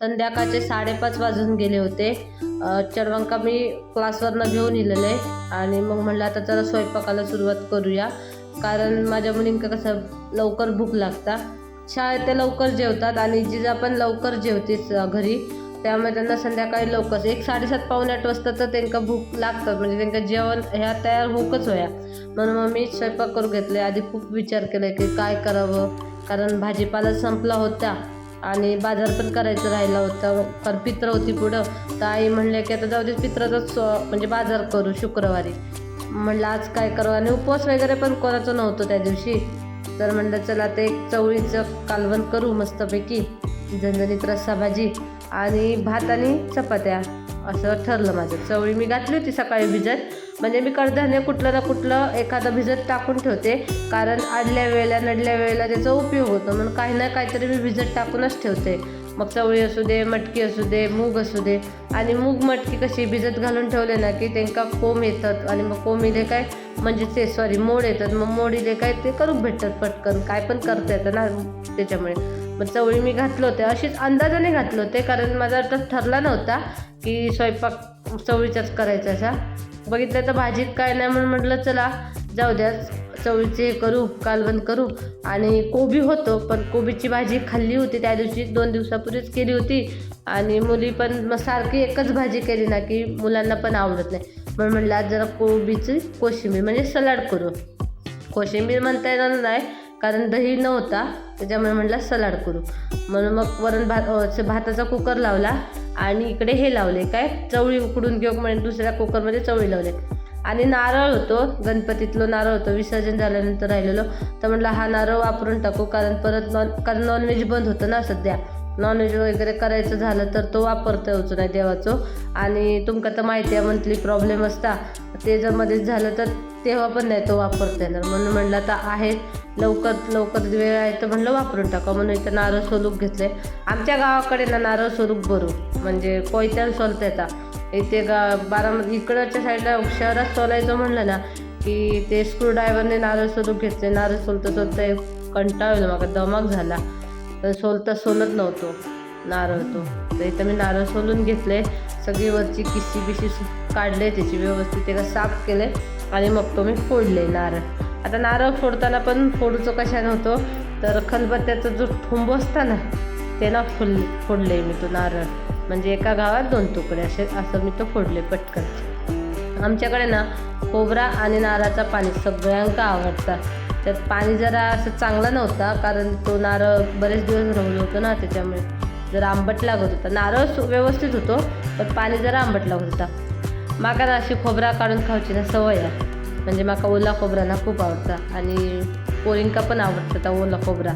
संध्याकाळचे साडेपाच वाजून गेले होते. चरवंका मी क्लासवरनं घेऊन इलेले आणि मग म्हणलं आता जरा स्वयंपाकाला सुरुवात करूया. कारण माझ्या मुलींका कसं लवकर भूक लागता. शाळेत ते लवकर जेवतात आणि जिजा पण लवकर जेवते घरी. त्यामुळे त्यांना संध्याकाळी लवकर एक साडेसात पावणे आठ वाजता तर त्यांना भूक लागतात. म्हणजे त्यांना जेवण ह्या तयार होकच होया. म्हणून मग मी स्वयंपाक करून घेतले. आधी खूप विचार केला की काय करावं? कारण भाजीपाला संपला होता. आणि बाजार पण करायचं राहिला होता. कारण पित्र होती पुढं. तर आई म्हणले की आता जाऊ दे पित्राचाच म्हणजे बाजार करू शुक्रवारी. म्हणलं आज काय करू? आणि उपवास वगैरे पण कोणाचं नव्हतं त्या दिवशी. तर म्हणलं चला ते एक चवळीचं कालवण करू मस्तपैकी. झणझणीत रस्सा भाजी आणि भात आणि चपात्या. असं ठरलं माझं. चवळी मी घातली होती सकाळी भिजत. म्हणजे मी कडधान्य कुठलं ना कुठलं एखादं भिजत टाकून ठेवते. कारण आडल्या वेळेला नडल्या वेळेला त्याचा उपयोग होतो. म्हणून काही ना काहीतरी मी भिजत टाकूनच ठेवते. मग चवळी असू दे मटकी असू दे मूग असू दे. आणि मूग मटकी कशी भिजत घालून ठेवले ना की त्यांका कोंब येतात. आणि मग कोंब इले काय? म्हणजे ते सॉरी मोड येतात. मग मोड इले काय ते करून भेटतात पटकन. काय पण करता येतं ना त्याच्यामुळे. मग चवळी मी घातलं होते. अशीच अंदाजाने घातलं होते. कारण माझा तर ठरला नव्हता. की स्वयंपाक चवळीचाच करायचा असा. बघितलं तर भाजीत काय नाही म्हणून म्हटलं चला जाऊ द्या चवळीचे करू कालवण करू. आणि कोबी होतो पण कोबीची भाजी खाल्ली होती. त्या दिवशी दोन दिवसापूर्वीच केली होती. आणि मुली पण मग सारखी एकच भाजी केली ना की मुलांना पण आवडत नाही. म्हणून म्हटलं आज जरा कोबीची कोशिंबीर म्हणजे सलाड करू. कोशिंबीर म्हणता येणार नाही कारण दही नव्हता त्याच्यामुळे म्हटलं सलाड करू. म्हणून मग वरण भात भाताचा कुकर लावला आणि इकडे हे लावले काय? चवळी उकडून घेऊ म्हणजे दुसऱ्या कुकरमध्ये चवळी लावले. आणि नारळ होतो गणपतीतलं नारळ होतो विसर्जन झाल्यानंतर राहिलेलो. तर म्हटलं हा नारळ वापरून टाकू कारण परत नॉन कारण नॉनव्हेज बंद होतं ना सध्या. नॉनव्हेज वगैरे करायचं झालं तर तो वापरता येऊचो नाही देवाचो. आणि तुमका तर माहिती आहे मंथली प्रॉब्लेम असता. ते जर मध्येच झालं तर तेव्हा पण नाही तो वापरता येणार. म्हणून म्हणलं आता आहे लवकर लवकर वेळ आहे तर म्हणलं वापरून टाका. म्हणून इथं नारळ सोलूक घेतले आमच्या गावाकडे ना नारळ सोलूक भरू. म्हणजे कोयत्यान सोलता येतात इथे गा बारामती इकडच्या साईडला शहरात सोलायचं म्हणलं ना की ते स्क्रूड्रायव्हरने नारळ सोलूक घेतले नारळ सोलता सोलता कंटाळलं मला दमाक झाला. तर सोलता सोलत नव्हतो नारळ तो. तर इथं मी नारळ सोलून घेतले सगळी वरची किस्सी बिशी काढले त्याची व्यवस्थित त्याला साफ केले आणि मग तो मी फोडले नारळ. आता नारळ फोडताना पण फोडूचं कशा नव्हतो तर खलबत्त्याचा जो ठुंब असता ना ते ना फुल फोडले मी तो नारळ. म्हणजे एका गावात दोन तुकडे असे असं मी तो फोडले पटकन. आमच्याकडे ना खोबरा आणि नारळाचा पाणी सगळ्यांका आवडतात त्यात पाणी जरा असं चांगला नव्हता कारण तो नारळ बरेच दिवस राहिलो होतो ना त्याच्यामुळे जरा आंबट लागत होता. नारळ सु- व्यवस्थित होतो पण पाणी जरा आंबट लागत होता. म्हाका ना अशी खोबरां काढून खावची ना सवय आहे. म्हणजे म्हाका ओला खोबरा ना खूप आवडता. आणि पोरिंका पण आवडतं त्या ओला खोबरा.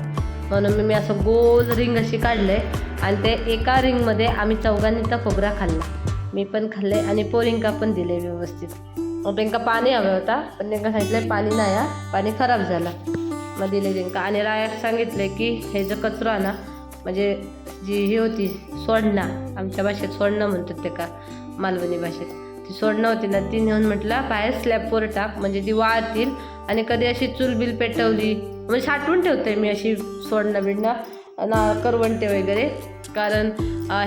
म्हणून मी मी असं गोल रिंग अशी काढले आणि ते एका रिंगमध्ये आम्ही चौघांनी त्या खोबरा खाल्ला. मी पण खाल्ले आणि पोरिंका पण दिले व्यवस्थित. मग त्यांना पाणी हवं होता. पण त्यांना सांगितलं पाणी नाही हा. पाणी खराब झालं. मग दिले त्यांना आणि रायाक सांगितले की हे जो कचरा ना म्हणजे जी ही होती सोडणा. आमच्या भाषेत सोडणं म्हणतात ते का? मालवणी भाषेत. ती सोडणं होती ना ती नेऊन म्हटलं बाहेर स्लॅबवर टाक. म्हणजे ती वाळतील. आणि कधी अशी चूल बिल पेटवली. म्हणजे साठवून ठेवते मी अशी सोडणं बिडणं ना करवंटे वगैरे. कारण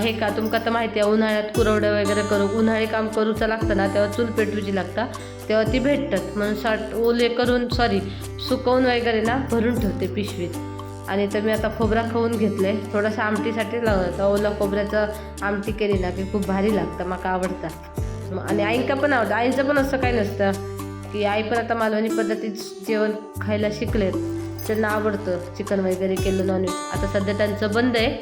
हे का तुमका तर माहिती आहे उन्हाळ्यात कुरवडं वगैरे करू उन्हाळी काम करूचं लागतं ना तेव्हा चूल पेटूची लागता. तेव्हा ती भेटतात. म्हणून साठ ओले करून सॉरी सुकवून वगैरे ना भरून ठेवते पिशवीत. आणि तर मी आता खोबरा खाऊन घेतलं आहे थोडंसं आमटीसाठी लावलं ओला खोबऱ्याचं आमटी केली ना की खूप भारी लागतं मला आवडतं. मग- आणि आईंका पण आवडतं. आईचं पण असं काही नसतं की आई पण आता मालवणी पद्धतीत जेवण खायला शिकलेत. त्यांना आवडतं चिकन वगैरे केलं नॉनव्हेज आता सध्या त्यांचं बंद आहे.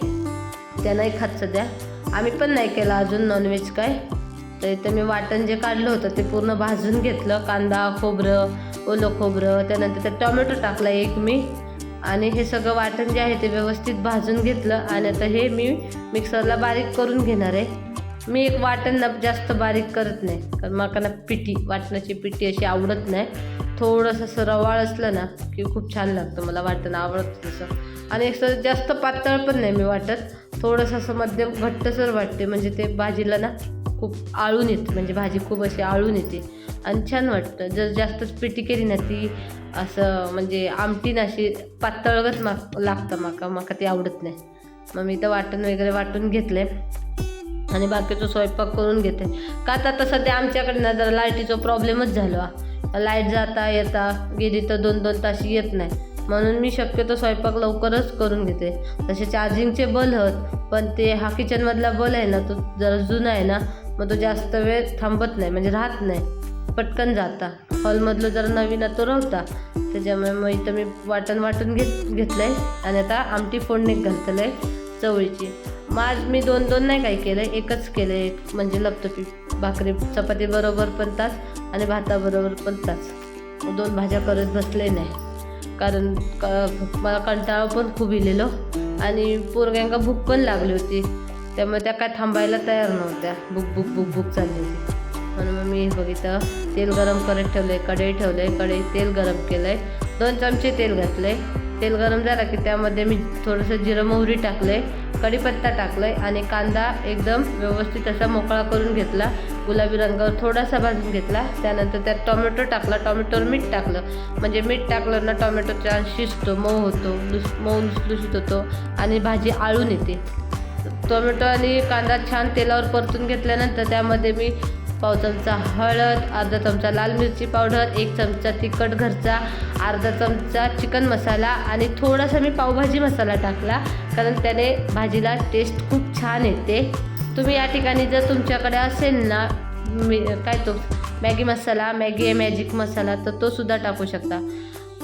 त्या नाही खात सध्या. आम्ही पण नाही केलं अजून नॉनव्हेज काय. तर इथं मी वाटण जे काढलं होतं ते पूर्ण भाजून घेतलं. कांदा खोबरं ओलं खोबरं त्यानंतर त्यात टोमॅटो टाकला एक मी. आणि हे सगळं वाटण जे आहे ते व्यवस्थित भाजून घेतलं. आणि आता हे मी मिक्सरला बारीक करून घेणार आहे. मी एक वाटण ना जास्त बारीक करत नाही. कारण मला ना पिठी वाटणाची पिठी अशी आवडत नाही. थोडंसं असं रवाळ असलं ना की खूप छान लागतं मला वाटण आवडतं तसं. आणि असं जास्त पातळ पण नाही मी वाटत. थोडंसं असं मध्यम घट्टसर वाटते म्हणजे ते भाजीला ना खूप आळून येते. म्हणजे भाजी खूप अशी आळून येते. आणि छान वाटतं. जर जास्तच पिठी केली ना ती असं म्हणजे आमटी ना अशी पातळगत मा लागतं माका. माका ती आवडत नाही. मग मी तर वाटण वगैरे वाटून घेतले आणि बाकीचं स्वयंपाक करून घेते. का तर आता सध्या आमच्याकडे ना जरा लाईटीचा प्रॉब्लेमच झाला लाइट जाता येता गेली तर दोन दोन तास येत नाही. म्हणून मी शक्यतो स्वयंपाक लवकरच करून घेते. तसे चार्जिंगचे बल हत पण ते हा किचनमधला बल आहे ना तो जरा जुना आहे ना मग तो जास्त वेळ थांबत नाही म्हणजे राहत नाही. पटकन जाता. हॉलमधलं जरा नवीन तो राहता त्याच्यामुळे मग इथं मी वाटण वाटून घेत घेतलं आहे आणि आता आमटी फोडणी घालतलं आहे चवळीची. मग आज मी दोन दोन नाही काय केलं एकच केलं एक म्हणजे लपतपी. भाकरी चपाती बरोबर पण तास आणि भाताबरोबर पण तास. दोन भाज्या करत बसले नाही. कारण क मला कंटाळा पण खूप इलेलो हो. आणि पोरग्यांका भूक पण लागली होती. त्यामुळे त्या काय थांबायला तयार नव्हत्या. बुक बुक बुक बुक चालली होती. म्हणून मग मी बघितलं तेल गरम करत ठेवलं आहे कढई ठेवलं आहे कढई तेल गरम केलं आहे दोन चमचे तेल घातलं आहे तेल गरम झालं की त्यामध्ये मी थोडंसं जिरं मोहरी टाकलं आहे कढीपत्ता टाकलं आहे आणि कांदा एकदम व्यवस्थित असा मोकळा करून घेतला. गुलाबी रंगावर थोडासा भाजून घेतला. त्यानंतर त्यात टोमॅटो टाकला. टोमॅटोवर मीठ टाकलं. म्हणजे मीठ टाकलं ना टोमॅटो छान शिजतो मऊ होतो लुस मऊ लुसलुसीत होतो आणि भाजी आळून येते. टोमॅटो आणि कांदा छान तेलावर परतून घेतल्यानंतर त्यामध्ये मी पाव चमचा हळद अर्धा चमचा लाल मिरची पावडर एक चमचा तिखट घरचा अर्धा चमचा चिकन मसाला आणि थोडासा मी पावभाजी मसाला टाकला कारण त्याने भाजीला टेस्ट खूप छान येते. तुम्ही या ठिकाणी जर तुमच्याकडे असेल ना मी काय तो Maggi masala Maggi magic masala तर तो सुद्धा टाकू शकता.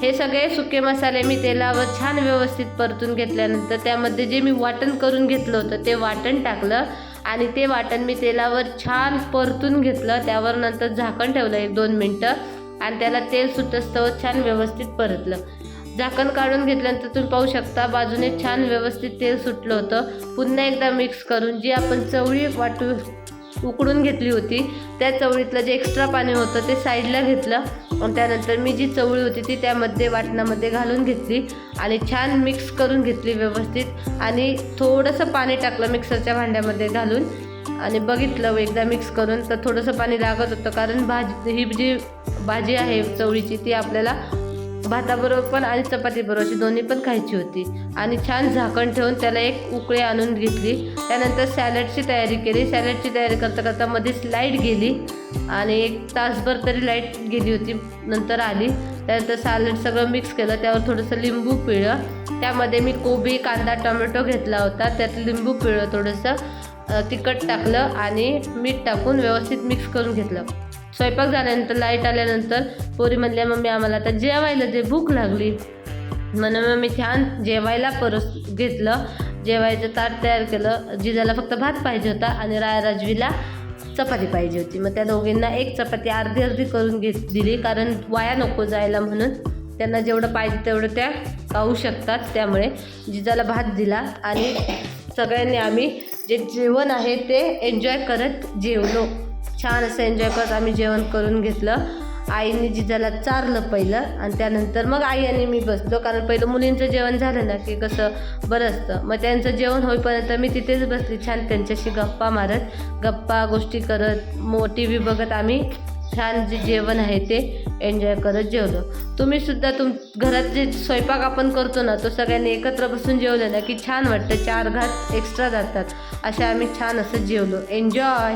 हे सगळे सुके मसाले मी तेलावर छान व्यवस्थित परतून घेतल्यानंतर त्यामध्ये जे मी वाटण करून घेतलं होतं ते वाटण टाकलं. आणि ते वाटण मी तेलावर छान परतून घेतलं. त्यावर नंतर झाकण ठेवलं एक दोन मिनटं. आणि त्याला तेल सुटस्तवर छान व्यवस्थित परतलं. झाकण काढून घेतल्यानंतर तुम्ही पाहू शकता बाजूने छान व्यवस्थित तेल सुटलं होतं. पुन्हा एकदा मिक्स करून जी आपण चवळी वाटू उकडून घेतली होती. त्या चवळीतलं जे एक्स्ट्रा पाणी होतं ते साईडला घेतलं. आणि त्यानंतर मी जी चवळी होती ती त्यामध्ये वाटणामध्ये घालून घेतली आणि छान मिक्स करून घेतली व्यवस्थित. आणि थोडंसं पाणी टाकलं मिक्सरच्या भांड्यामध्ये घालून. आणि बघितलं एकदा मिक्स करून तर थोडंसं पाणी लागत होतं. कारण भाजी ही जी भाजी आहे चवळीची ती आपल्याला भाताबरोबर पण आणि चपातीबरोबर अशी दोन्ही पण खायची होती. आणि छान झाकण ठेवून त्याला एक उकळी आणून घेतली. त्यानंतर सॅलडची तयारी केली. सॅलडची तयारी करता करता मध्येच लाइट गेली. आणि एक तासभर तरी लाइट गेली होती. नंतर आली. त्यानंतर सॅलड सगळं मिक्स केलं. त्यावर थोडंसं लिंबू पिळलं. त्यामध्ये मी कोबी कांदा टोमॅटो घेतला होता. त्यात लिंबू पिळलं थोडंसं. तिखट टाकलं आणि मीठ टाकून व्यवस्थित मिक्स करून घेतलं. स्वयंपाक झाल्यानंतर लाइट आल्यानंतर पोरी म्हणल्या मम्मी आम्हाला आता जेवायला जे भूक लागली. म्हणून मग मी छान जेवायला परस घेतलं. जेवायचं ताट तयार केलं. जिजाला फक्त भात पाहिजे होता आणि राय राजवीला चपाती पाहिजे होती. मग त्या दोघींना एक चपाती अर्धी अर्धी करून घेत दिली कारण वाया नको जायला म्हणून त्यांना जेवढं पाहिजे तेवढं त्या खाऊ शकतात. त्यामुळे जिजाला भात दिला आणि सगळ्यांनी आम्ही जे जेवण आहे ते एन्जॉय करत जेवलो. छान असं एन्जॉय करत आम्ही जेवण करून घेतलं. आईने जिजाला चारलं पहिलं आणि त्यानंतर मग आई आणि मी बसलो. कारण पहिलं मुलींचं जेवण झालं ना की कसं बरं असतं. मग त्यांचं जेवण होईपर्यंत मी तिथेच बसली. छान त्यांच्याशी गप्पा मारत गप्पा गोष्टी करत मो टी व्ही बघत आम्ही छान जे जेवण आहे ते एन्जॉय करत जेवलो. तुम्ही सुद्धा तुम घरात जे स्वयंपाक आपण करतो ना तो सगळ्यांनी एकत्र बसून जेवलं ना की छान वाटतं. चार घात एक्स्ट्रा जातात. अशा आम्ही छान असं जेवलो. एन्जॉय